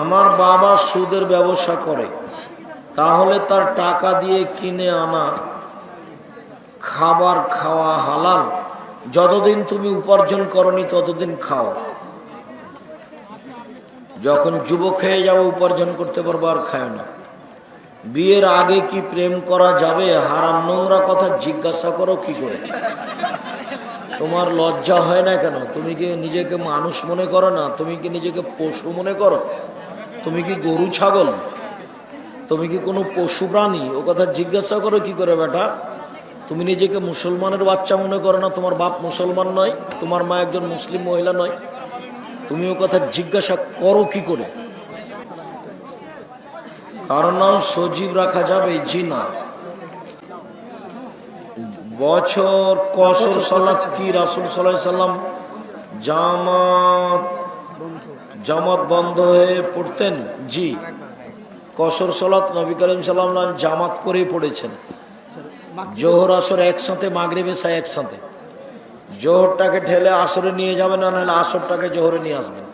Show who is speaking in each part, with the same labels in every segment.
Speaker 1: আমার বাবা সুদের ব্যবসা করে, তাহলে তার টাকা দিয়ে কিনে আনা খাবার খাওয়া হালাল। যতদিন তুমি উপার্জন করনি, ততদিন খাও। যখন যুবক হয়ে যাবে, উপার্জন করতে পারব আর খায় না। বিয়ের আগে কি প্রেম করা যাবে? হারাম নোংরা কথা জিজ্ঞাসা করো কি করে? তোমার লজ্জা হয় না কেন? তুমি কি নিজেকে মানুষ মনে করো না? তুমি কি নিজেকে পশু মনে করো? তুমি কি গরু ছাগল? তুমি কি কোনো পশু প্রাণী? ও কথা জিজ্ঞাসা করো কি করে বেটা? তুমি নিজেকে মুসলমানের বাচ্চা মনে করো না, তোমার বাপ মুসলমান নয়, তোমার মা একজন মুসলিম মহিলা নয়। তুমি ও কথা জিজ্ঞাসা করো কি করে? কারণ নাম সজীব রাখা যাবে, জি না। বছর কসর সালাত কি রাসুল সাল্লাম জামাত জামাত বন্ধ হয়ে পড়তেন? জি। কসর সালাত নবী করিম সাল্লাম জামাত করেই পড়েছেন। জোহর আসর একসাথে মাগরিবে সাই একসাথে। জোহরটাকে ঠেলে আসরে নিয়ে যাবেন না নাহলে আসরটাকে জোহরে নিয়ে আসবেন।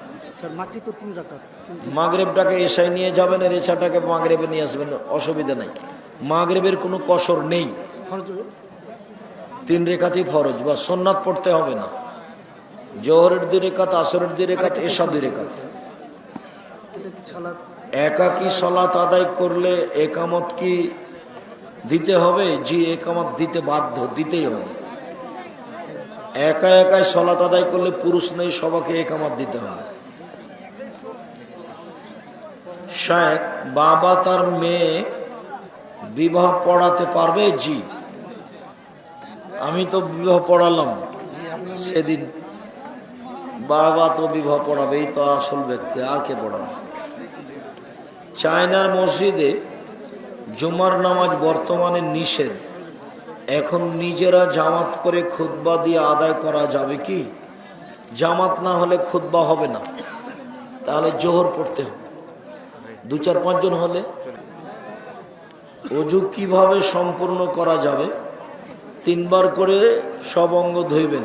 Speaker 1: মাগরেবটাকে এসাই নিয়ে যাবেন আর এসাটাকে মাগরেবে নিয়ে আসবেন অসুবিধা নেই। মাগরেবের কোনো কসর নেই। তিন রেখাতেই ফরজ বা সোননাথ পড়তে হবে না। জোহরের দুই রেখাত আসরের দুই রেখাত এসা দুই রেখাত একাকি সলাত আদায় করলে একামত কি দিতে হবে? জি, একামত দিতে বাধ্য, দিতেই হবে। একা একাই সলাত আদায় করলে পুরুষ নেই সবাকে একামত দিতে হবে। শেখ বাবা তার মেয়ে বিবাহ পড়াতে পারবে? জি। আমি তো বিবাহ পড়ালাম সেদিন। বাবা তো বিবাহ পড়াবে, এই তো আসল ব্যক্তি, আর কে পড়াবে? চায়নার মসজিদে জুমার নামাজ বর্তমানে নিষেধ। এখন নিজেরা জামাত করে খুতবা দিয়ে আদায় করা যাবে কি? জামাত না হলে খুতবা হবে না। তাহলে জোহর পড়তে হবে। দু চার পাঁচজন হলে? অজু কীভাবে সম্পূর্ণ করা যাবে? তিনবার করে সব অঙ্গ ধুইবেন।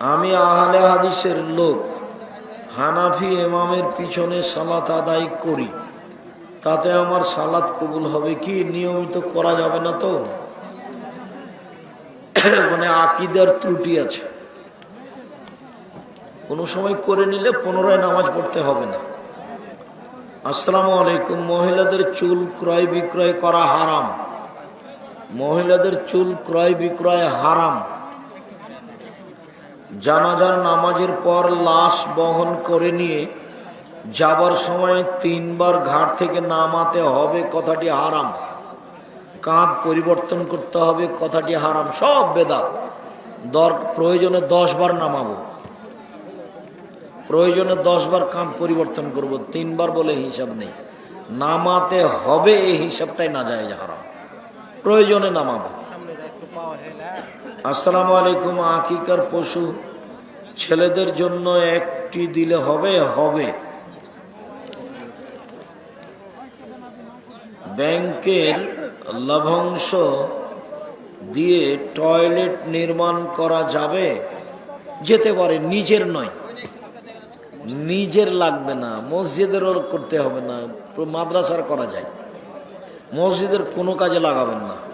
Speaker 1: আমি আহলে হাদিসের লোক, হানাফি এমামের পিছনে সালাত আদায় করি। তাতে আমার সালাত কবুল হবে কি? নিয়মিত করা যাবে না তো? মানে আকিদার ত্রুটি আছে। কোনো সময় করে নিলে পুনরায় নামাজ পড়তে হবে না। আসসালামু আলাইকুম, মহিলাদের চুল ক্রয় বিক্রয় করা হারাম। মহিলাদের চুল ক্রয় বিক্রয় হারাম। জানাজার নামাজের পর লাশ বহন করে নিয়ে যাবার সময় তিনবার ঘাট থেকে নামাতে হবে, কথাটি হারাম। কাঁধ পরিবর্তন করতে হবে, কথাটি হারাম। সব বেদাত। দর প্রয়োজনে দশ বার নামাবো। প্রয়োজনে দশ বার কাঁধ পরিবর্তন করব। তিনবার বলে হিসাব নেই। নামাতে হবে, এই হিসাবটাই না যায় হারাম। প্রয়োজনে নামাবো। আসসালামু আলাইকুম, আকিকার পশু। ছেলেদের জন্য একটি দিলে হবে হবে। ব্যাংকের লভ্যাংশ দিয়ে টয়লেট নির্মাণ করা যাবে? যেতে পারে, নিজের নয়। নিজের লাগবে না। মসজিদেরও করতে হবে না। মাদ্রাসার করা যায়। মসজিদের কোনো কাজে লাগাবেন না।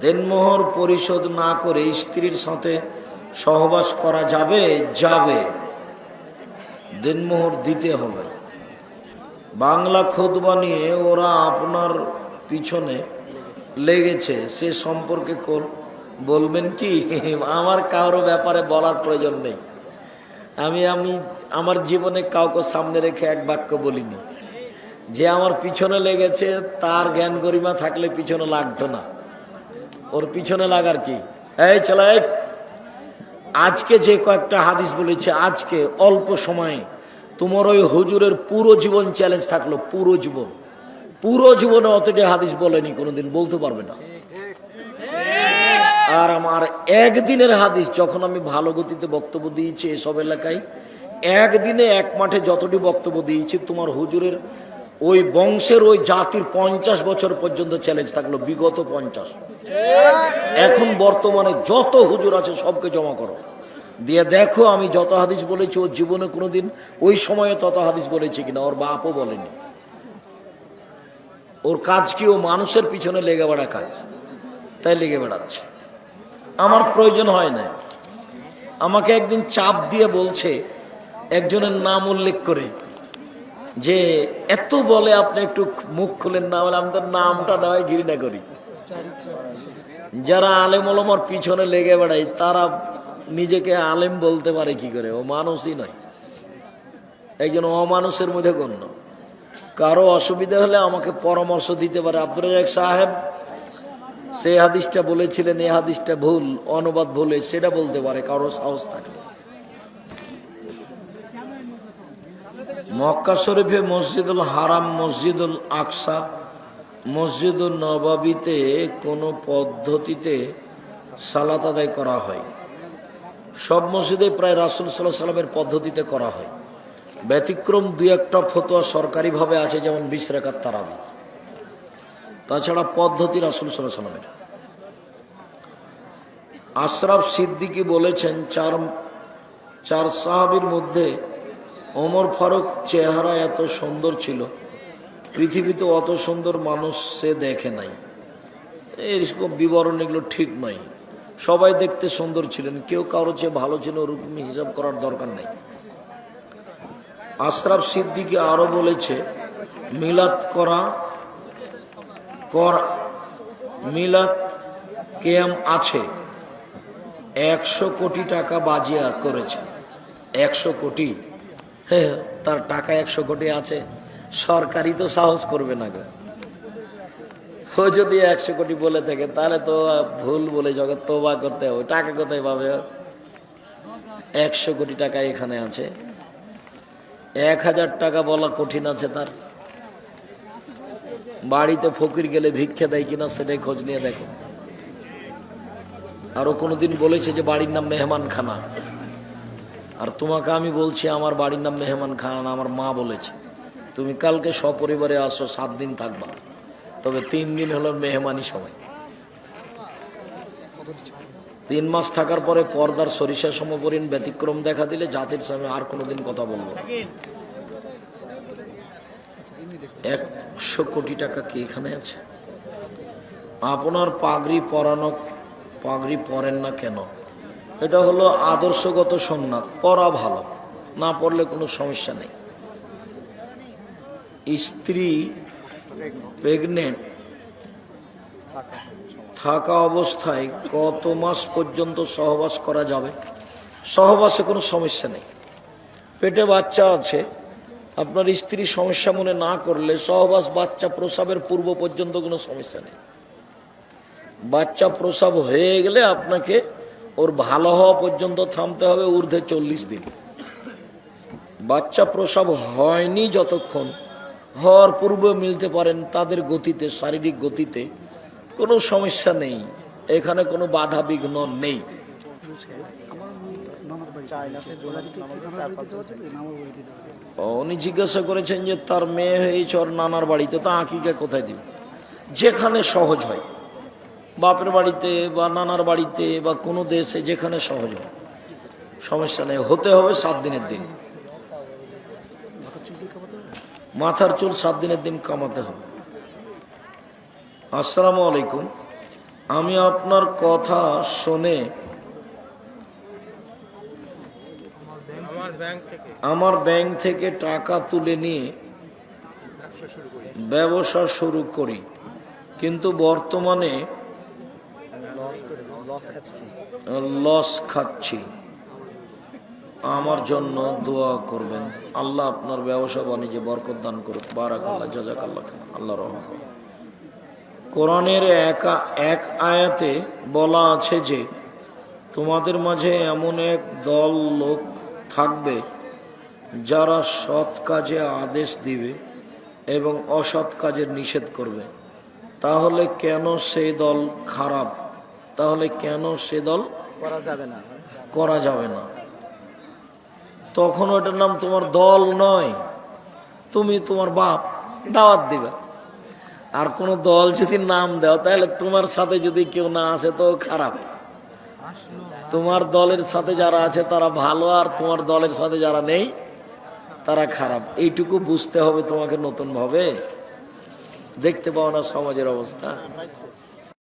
Speaker 1: দেনমোহর পরিশোধ না করে স্ত্রীর সাথে সহবাস করা যাবে? যাবে। দেনমোহর দিতে হবে। বাংলা খোদবা নিয়ে ওরা আপনার পিছনে লেগেছে। সে সম্পর্কে কোন বলবেন কি? আমার কারও ব্যাপারে বলার প্রয়োজন নেই। আমি আমি আমার জীবনে কাউকে সামনে রেখে এক বাক্য বলিনি। যে আমার পিছনে লেগেছে, তার জ্ঞান গরিমা থাকলে পিছনে লাগতো না। ওর পিছনে লাগার কি? এই চলা আজকে যে কয়েকটা হাদিস বলেছে, আজকে অল্প সময়ে তোমার ওই হুজুরের পুরো জীবন চ্যালেঞ্জ থাকল, পুরো জীবন। পুরো জীবনে অতটা হাদিস বলেনি, কোনোদিন বলতে পারবে না। আর আমার একদিনের হাদিস, যখন আমি ভালো গতিতে বক্তব্য দিয়েছি এসব এলাকায়, একদিনে এক মাঠে যতটি বক্তব্য দিয়েছি, তোমার হুজুরের ওই বংশের ওই জাতির পঞ্চাশ বছর পর্যন্ত চ্যালেঞ্জ থাকল, বিগত পঞ্চাশ। এখন বর্তমানে যত হুজুর আছে সবকে জমা করো। দিয়ে দেখো আমি যত হাদিস বলেছি ওর জীবনে কোনোদিন ওই সময়ে তত হাদিস বলেছে কিনা, ওর বাপও বলেনি। ওর কাজ কি? ও মানুষের পিছনে লেগে বেড়া কাজ। তাই লেগে বেড়াচ্ছে। আমার প্রয়োজন হয় না আমাকে একদিন চাপ দিয়ে বলছে, একজনের নাম উল্লেখ করে যে এত বলে আপনি একটু মুখ খুলেন না, বলে আমাদের নামটা নয় ঘৃণা করি। যারা আলেম ওলমার পিছনে লেগে বেড়ায়, তারা নিজেকে আলেম বলতে পারে কি করে? ও মানুষই নয়। একজন অমানুষের মধ্যে গণ্য। কারও অসুবিধা হলে আমাকে পরামর্শ দিতে পারে। আব্দুল রাজাক সাহেব, সে হাদিসটা বলেছিলেন এই হাদিসটা ভুল, অনুবাদ ভুলে, সেটা বলতে পারে, কারও সাহস থাকে মক্কা শরীফে মসজিদুল হারাম, মসজিদুল আকসা মসজিদুল নবাবিতে কোনো পদ্ধতিতে সালাত আদায় করা হয়। সব মসজিদে প্রায় রাসুল সাল্লাহ সাল্লামের পদ্ধতিতে করা হয়। ব্যতিক্রম দুই একটা ফতোয়া সরকারিভাবে আছে, যেমন বিশ রেখার তারাবি। তাছাড়া পদ্ধতি রাসুল সাল্লাহ সাল্লামের আশরাফ সিদ্দিকি বলেছেন, চার চার সাহাবির মধ্যে ওমর ফারুক চেহারা এত সুন্দর ছিল, পৃথিবীতে অত সুন্দর মানুষ সে দেখে নাই। এরকম বিবরণ এগুলো ঠিক নয়। সবাই দেখতে সুন্দর ছিলেন, কেউ কারও চেয়ে ভালো ছিল ওরকম হিসাব করার দরকার নেই। আশরাফ সিদ্দিকি আরও বলেছে, মিলাদ করা, কর, মিলাদ কেয়াম আছে। একশো কোটি টাকা বাজিয়া করেছে। একশো কোটি। হ্যাঁ তার টাকা একশো কোটি আছে সরকারি তো সাহস করবে না ও যদি একশো কোটি বলে থাকে, তাহলে তো ভুল বলে জগৎ তোবা করতে হবে। টাকা কোথায় পাবে? একশো কোটি টাকা এখানে আছে। এক হাজার টাকা বলা কঠিন আছে তার। বাড়িতে ফকির গেলে ভিক্ষা দেয় কিনা সেটাই খোঁজ নিয়ে দেখো। আরও কোনোদিন বলেছে যে বাড়ির নাম মেহমান খানা আর তোমাকে আমি বলছি, আমার বাড়ির নাম মেহমান খান, আমার মা বলেছে, তুমি কালকে সপরিবারে আসো, সাত দিন থাকবা। তবে তিন দিন হলো মেহমানি সময়। তিন মাস থাকার পরে পর্দার সরিষা সমপরিণ ব্যতিক্রম দেখা দিলে জাতির সামনে আর কোনোদিন কথা বলব একশো কোটি টাকা কি এখানে আছে? আপনার পাগড়ি পরানো, পাগড়ি পরেন না কেন? এটা হলো আদর্শগত সোমনাথ পড়া ভালো, না পড়লে কোনো সমস্যা নেই। স্ত্রী প্রেগনেন্ট থাকা অবস্থায় কত মাস পর্যন্ত সহবাস করা যাবে? সহবাসে কোনো সমস্যা নেই। পেটে বাচ্চা আছে, আপনার স্ত্রী সমস্যা মনে না করলে সহবাস বাচ্চা প্রসাবের পূর্ব পর্যন্ত কোনো সমস্যা নেই। বাচ্চা প্রসাব হয়ে গেলে আপনাকে ওর ভালো হওয়া পর্যন্ত থামতে হবে ঊর্ধ্বে চল্লিশ দিন। বাচ্চা প্রসাব হয়নি যতক্ষণ, হওয়ার পূর্বে মিলতে পারেন তাদের গতিতে, শারীরিক গতিতে কোনো সমস্যা নেই। এখানে কোনো বাধা বিঘ্ন নেই। উনি জিজ্ঞাসা করেছেন যে তার মেয়ে হয়েছে ওর নানার বাড়িতে, তা আঁকিকে কোথায় দিবে? যেখানে সহজ হয়। বাপের বাড়িতে বা নানার বাড়িতে বা কোনো দেশে, যেখানে সহজ সমস্যা নেই। হতে হবে সাত দিনের দিন।
Speaker 2: মাথার চুল
Speaker 1: সাত দিনের দিন কামাতে হবে। আসসালামু আলাইকুম। আমি আপনার কথা শুনে আমার ব্যাংক থেকে টাকা তুলে নিয়ে ব্যবসা শুরু করি। কিন্তু বর্তমানে লস খাচ্ছি। আমার জন্য দোয়া করবেন। আল্লাহ আপনার ব্যবসা বাণিজ্যে বরকত দান করুক। বারাক আল্লাহ জাজাক আল্লাহ আল্লাহ রহমান কোরআনের একা, এক আয়াতে বলা আছে যে, তোমাদের মাঝে এমন এক দল লোক থাকবে, যারা সৎ কাজে আদেশ দিবে এবং অসৎ কাজের নিষেধ করবে। তাহলে কেন সেই দল খারাপ? তাহলে কেন সে দল
Speaker 2: করা যাবে না?
Speaker 1: করা যাবে না? তখন ওটার নাম তোমার দল নয়। তুমি তোমার বাপ দাওয়াত দিবে। আর কোন দল যদি নাম দাও তাহলে তোমার সাথে যদি কেউ না আসে তো খারাপ। তোমার দলের সাথে যারা আছে তারা ভালো আর তোমার দলের সাথে যারা নেই তারা খারাপ। এইটুকু বুঝতে হবে তোমাকে নতুন ভাবে দেখতে পাও না সমাজের অবস্থা।